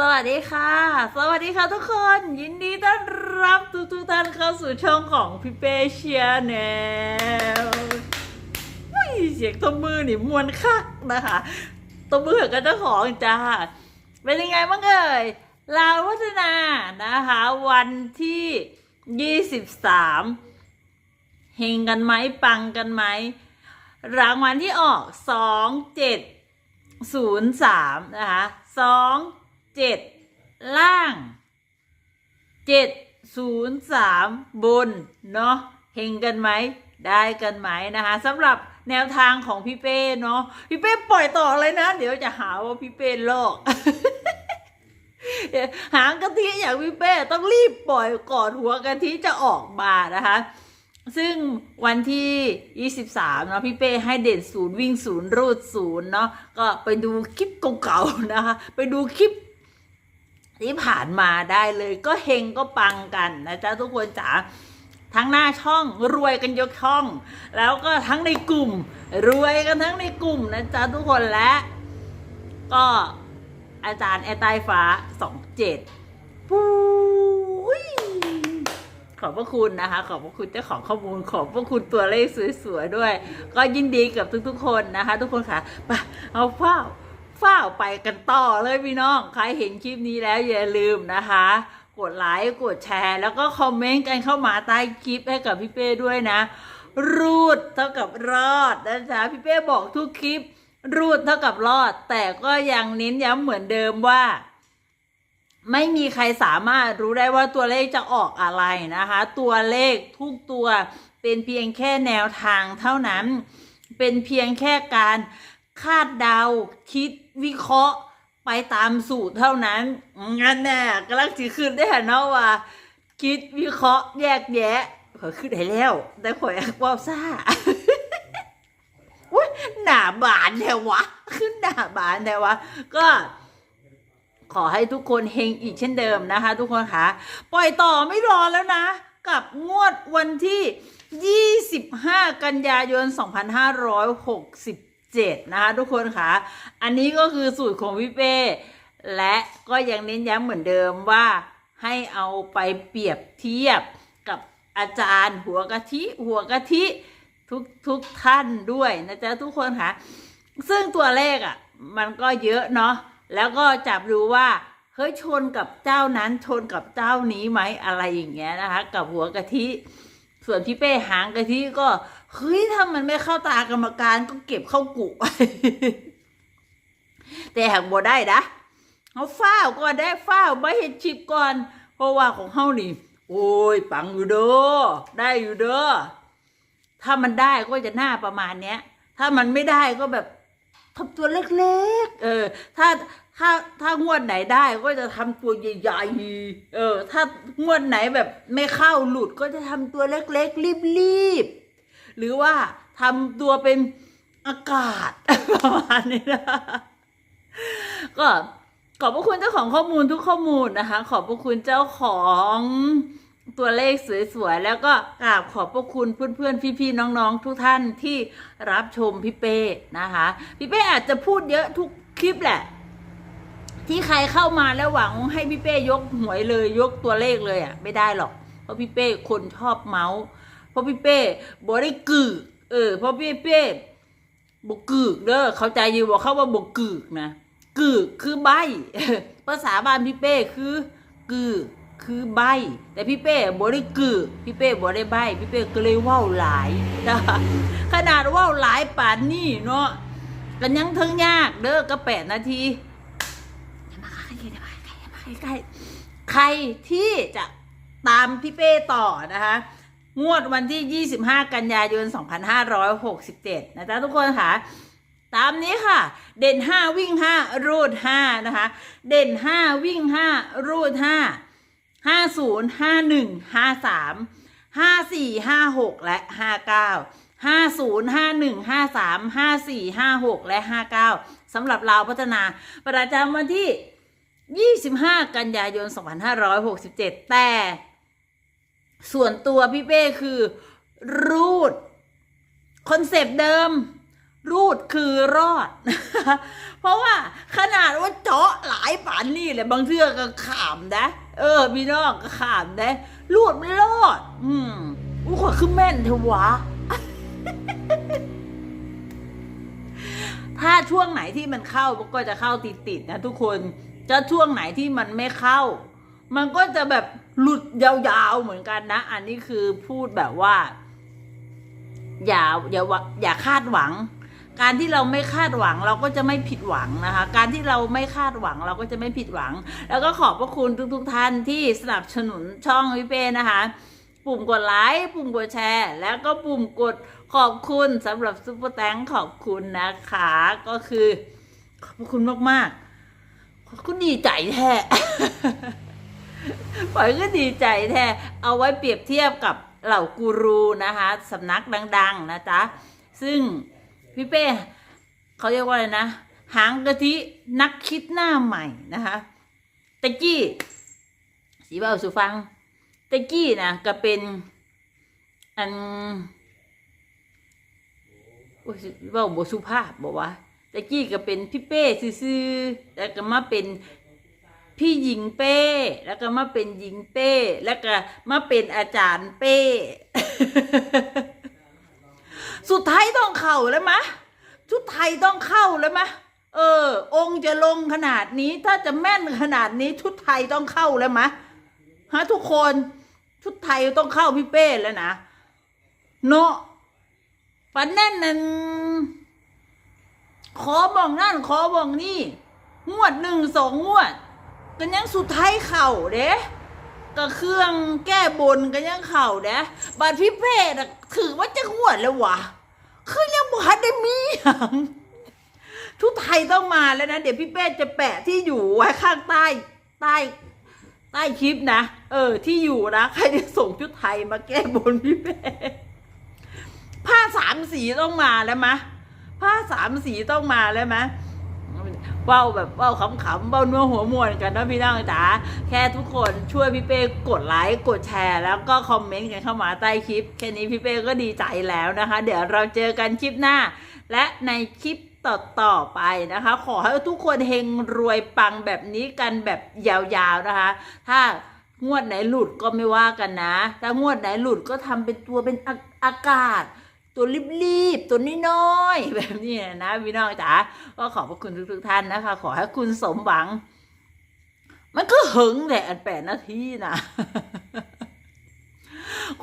สวัสดีค่ะ สวัสดีค่ะทุกคน ยินดีต้อนรับทุกทุกท่านเข้าสู่ช่องของพี่เป้เชียแนลอุ้ยเสียงตบมือนี่มวนคักนะคะตบมือกับเจ้าของจ้า เป็นยังไงบ้างเอ่ยลาววัฒนานะคะ วันที่ 23เฮงกันไหมปังกันไหม รางวัลที่ออกสองเจ็ดศูนย์สามนะคะสอง เจ็ดล่างเจ็ดศูนย์สามบน เนาะเฮงกันไหม ได้กันไหมนะคะสำหรับแนวทางของพี่เป้เนาะพี่เป้ปล่อยต่อเลยนะ เดี๋ยวจะหาว่าพี่เป้ลอกหางกะทิอย่างพี่เป้ต้องรีบปล่อยก่อนหัวกะทิจะออกมานะคะ ซึ่งวันที่ 23 เนาะพี่เป้ให้เด่นศูนย์วิ่งศูนย์รูดศูนย์เนาะก็ไปดูคลิปเก่าๆนะคะ ไปดูคลิป ที่ผ่านมาได้เลยก็เฮงก็ปังกันนะจ๊ะทุกคนจ๋าทั้งหน้าช่องรวยกันยกช่อง แล้วก็ทั้งในกลุ่ม รวยกันทั้งในกลุ่มนะจ๊ะทุกคนและก็อาจารย์แอร์ใต้ฟ้า27ปุ้ยขอบพระคุณนะคะ ขอบพระคุณเจ้าของข้อมูล ขอบพระคุณตัวเลขสวยๆด้วย ก็ยินดีกับทุกๆคนนะคะ ทุกคนค่ะไปเอาเฝ้า ฝ้าไปกันต่อเลยพี่น้อง ใครเห็นคลิปนี้แล้วอย่าลืมนะคะ กดไลค์กดแชร์ แล้วก็คอมเมนต์กันเข้ามาใต้คลิปให้กับพี่เป้ด้วยนะ รูดเท่ากับรอดนะจ๊ะพี่เป้บอกทุกคลิป รูดเท่ากับรอด แต่ก็ยังเน้นย้ำเหมือนเดิมว่า ไม่มีใครสามารถรู้ได้ว่าตัวเลขจะออกอะไรนะคะ ตัวเลขทุกตัวเป็นเพียงแค่แนวทางเท่านั้น เป็นเพียงแค่การ คาดเดาคิดวิเคราะห์ไปตามสูตรเท่านั้นงั้นแน่กำลังสิขึ้นได้เห็นาะว่า คิดวิเคราะห์แยกแยะขอขึ้นได้แล้ว แต่ขอยอยาว่าซ่าอุ้ยหนาบานแท้วะ ขึ้นหนาบานแท้วะ ก็ขอให้ทุกคนเฮงอีกเช่นเดิมนะคะ ทุกคนคะปล่อยต่อไม่รอแล้วนะ กับงวดวันที่ 25 กันยายน 2567 นะคะ ทุกคนคะอันนี้ก็คือสูตรของพี่เป้และก็ยังเน้นย้ำเหมือนเดิมว่าให้เอาไปเปรียบเทียบกับอาจารย์หัวกะทิหัวกะทิทุกทุกท่านด้วยนะจ๊ะทุกคนค่ะ ซึ่งตัวเลขอะ มันก็เยอะเนาะแล้วก็จับดูว่าเฮ้ยชนกับเจ้านั้นชนกับเจ้านี้ไหมอะไรอย่างเงี้ยนะคะ กับหัวกะทิส่วนพี่เป้หางกะทิก็ เฮ้ยถ้ามันไม่เข้าตากรรมการก็เก็บเข้ากุแต่หากบ่ได้นะเขาฝ้าวก็ได้ฝ้าวไม่เห็นชิปก่อน เพราะว่าของเฮานี่ โอ้ย ปังอยู่เด้อได้อยู่เด้อถ้ามันได้ก็จะหน้าประมาณเนี้ย ถ้ามันไม่ได้ก็แบบทำตัวเล็กๆ เออ ถ้า ถ้า ถ้างวดไหนได้ก็จะทำตัวใหญ่ๆ เออ ถ้างวดไหนแบบไม่เข้าหลุดก็จะทำตัวเล็กๆ รีบๆ หรือว่าทำตัวเป็นอากาศประมาณนี้นะก็ขอบพระคุณเจ้าของข้อมูลทุกข้อมูลนะคะ ขอบพระคุณเจ้าของตัวเลขสวยๆ แล้วก็กราบขอบพระคุณเพื่อนๆ พี่ๆ น้องๆ ทุกท่านที่รับชมพี่เป้นะคะ พี่เป้อาจจะพูดเยอะทุกคลิปแหละ ที่ใครเข้ามาแล้วหวังให้พี่เป้ยกหวยเลยยกตัวเลขเลยอะ ไม่ได้หรอก เพราะพี่เป้คนชอบเมาส์ พราะพี่เป้บอได้กึกเออพราะพี่เป้บกกึกเด้อเข้าใจอยู่บอกเขาว่าบกกึกนะกึกคือใบภาษาบ้านพี่เป้คือกึกคือใบ แต่พี่เป้บ่ได้กึกพี่เป้บ่ได้ใบพี่เป้ก็เลยว้าวหลายนะคะขนาดว้าวหลายป่านนี่เนาะกันยังเทิงยากเด้อก็แปดนาทีใครที่จะตามพี่เป้ต่อนะคะ งวดวันที่ 25 กันยายน 2567 นะจ๊ะทุกคนค่ะ ตามนี้ค่ะ เด่น 5 วิ่ง 5 รูด 5 นะคะ เด่น 5 วิ่ง 5 รูด 5 50 51 53 54 56 และ 59 50 51 53 54 56 และ 59สำหรับเราพัฒนาประจำวันที่ 25 กันยายน 2567 แต่ ส่วนตัวพี่เป้คือ รูด คอนเซปต์เดิม รูดคือรอด เพราะว่าขนาดว่าเจาะหลายป่านนี่เลยบางเทื่อก็ขามนะเออพี่น้องก็ขามนะรูดไม่รอด อืมอู้ขอคือแม่นเทวะถ้าช่วงไหนที่มันเข้าก็จะเข้าติดๆนะทุกคนจะช่วงไหนที่มันไม่เข้า มันก็จะแบบหลุดยาวๆเหมือนกันนะ อันนี้คือพูดแบบว่า อย่าอย่าว่าอย่าคาดหวัง การที่เราไม่คาดหวังเราก็จะไม่ผิดหวังนะคะ การที่เราไม่คาดหวังเราก็จะไม่ผิดหวัง แล้วก็ขอบพระคุณทุกๆท่านที่สนับสนุนช่องวิเป้นะคะ ปุ่มกดไลค์ปุ่มกดแชร์ แล้วก็ปุ่มกดขอบคุณสำหรับซุปเปอร์แตงขอบคุณนะคะ ก็คือ ขอบคุณมากๆขอบคุณดีใจแท้ ปล่อยก็ดีใจแท้ เอาไว้เปรียบเทียบกับเหล่ากูรูนะคะสำนักดัง ๆ นะจ๊ะ ซึ่งพี่เป้เขาเรียกว่าอะไรนะ หางกะทินักคิดหน้าใหม่นะคะตะกี้สีเบาสุฟังตะกี้นะก็เป็นอันโอ้ยสิเบาบสุภาพบอกว่าตะกี้ก็เป็นพี่เป้ซื่อๆแล้วก็มาเป็น พี่หญิงเป้ แล้วก็มาเป็นหญิงเป้ แล้วก็มาเป็นอาจารย์เป้ สุดท้ายต้องเข้าแล้วมะชุดไทยต้องเข้าแล้วมะเออ องค์จะลงขนาดนี้ ถ้าจะแม่นขนาดนี้ ชุดไทยต้องเข้าแล้วมะฮะทุกคนชุดไทยต้องเข้าพี่เป้แล้วนะเนาะปันแน่นนั่นขอบอกนั่นขอบอกนี่ งวดหนึ่งสองงวด ก็ยังสุดท้ายเข่าเด้ก็เครื่องแก้บนก็ยังเข่าเด้บัตรพิเภทอะถือว่าจะงวดแล้ววะคือยังบ่ทันได้มีหยังทุกไทยต้องมาแล้วนะ เดี๋ยวพี่เป้จะแปะที่อยู่ไว้ข้างใต้ใต้ใต้คลิปนะเออ ที่อยู่นะใครจะส่งชุดไทยมาแก้บนพี่เป้ผ้าสามสีต้องมาแล้วมะผ้าสามสีต้องมาแล้วมะ เว้าแบบเว้าขำๆเว้าเนื้อหัวมวนกันนะพี่น้องจ๋าแค่ทุกคนช่วยพี่เป้กดไลค์กดแชร์ แล้วก็คอมเมนต์กันเข้ามาใต้คลิป แค่นี้พี่เป้ก็ดีใจแล้วนะคะ เดี๋ยวเราเจอกันคลิปหน้า และในคลิปต่อๆไปนะคะ ขอให้ทุกคนเฮงรวยปังแบบนี้กันแบบยาวๆนะคะ ถ้างวดไหนหลุดก็ไม่ว่ากันนะ ถ้างวดไหนหลุดก็ทำเป็นตัวเป็นออากาศ ตัวรีบๆ ตัวน้อยๆ แบบนี้นะพี่น้องจ๋าก็ขอบพระคุณทุกๆท่านนะคะ ขอให้คุณสมหวัง มันก็หึงแหละอันแปดนาทีนะ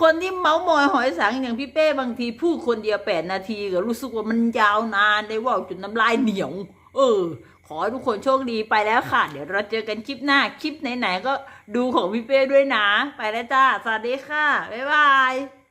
คนที่เมาส์มอยหอยสังอย่างพี่เป้บางทีพูดคนเดียวแปดนาทีก็รู้สึกว่ามันยาวนานได้ว่าจนน้ำลายเหนียว เออ ขอให้ทุกคนโชคดีไปแล้วค่ะ เดี๋ยวเราเจอกันคลิปหน้า คลิปไหนๆก็ดูของพี่เป้ด้วยนะ ไปแล้วจ้า สวัสดีค่ะ บ๊ายบาย